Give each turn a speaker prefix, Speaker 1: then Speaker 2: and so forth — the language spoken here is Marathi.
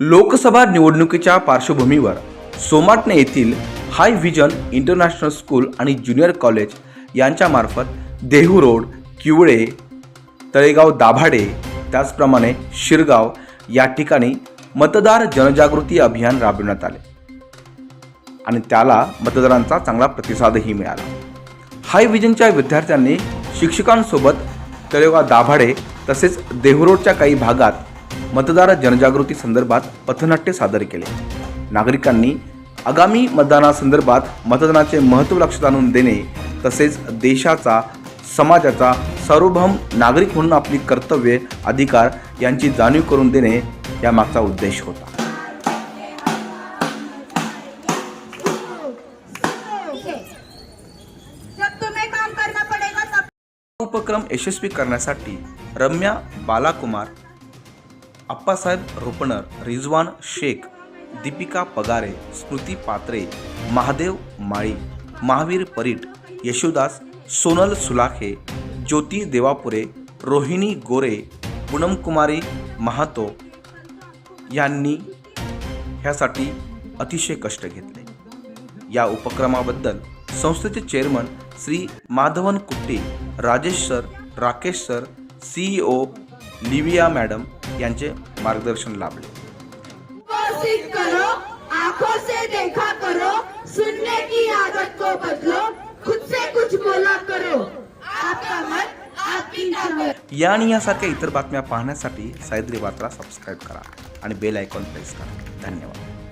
Speaker 1: लोकसभा निवडणुकीच्या पार्श्वभूमीवर सोमाटणे येथील हाय व्हिजन इंटरनॅशनल स्कूल आणि ज्युनियर कॉलेज यांच्यामार्फत देहू रोड किवळे तळेगाव दाभाडे त्याचप्रमाणे शिरगाव या ठिकाणी मतदार जनजागृती अभियान राबविण्यात आले. आणि त्याला मतदारांचा चांगला प्रतिसादही मिळाला. हाय विजनच्या विद्यार्थ्यांनी शिक्षकांसोबत तळेगाव दाभाडे तसेच देहू रोडच्या काही भागात मतदार जनजागृती संदर्भात पथनाट्य सादर केले. नागरिकांनी आगामी मतदानासंदर्भात मतदानाचे महत्त्व लक्षात आणून देणे तसेच देशाचा समाजाचा सार्वभौम नागरिक म्हणून आपली कर्तव्ये अधिकार यांची जाणीव करून देणे या मागचा उद्देश होता. उपक्रम यशस्वी करण्यासाठी रम्या बालाकुमार अप्पासाहेब रुपणर रिजवान शेख दीपिका पगारे स्मृती पात्रे महादेव माळी महावीर परीट यशोदास सोनल सुलाखे ज्योती देवापुरे रोहिणी गोरे पूनमकुमारी महातो यांनी ह्यासाठी अतिशय कष्ट घेतले. या उपक्रमाबद्दल संस्थेचे chairman Shri Madhavan Kutty Rajesh sir Rakesh sir CEO Livia madam यांचे मार्गदर्शन लाभले.
Speaker 2: कोशिश करो आंखों से देखा करो सुनने की आदत को बदलो खुद से कुछ बोला करो। आपका मन आपकी ताकत
Speaker 1: या आणि यासारख्या इतर बातम्या पाहण्यासाठी सायद्री वार्ताला सबस्क्राईब करा आणि बेल आयकॉन प्रेस करा. धन्यवाद.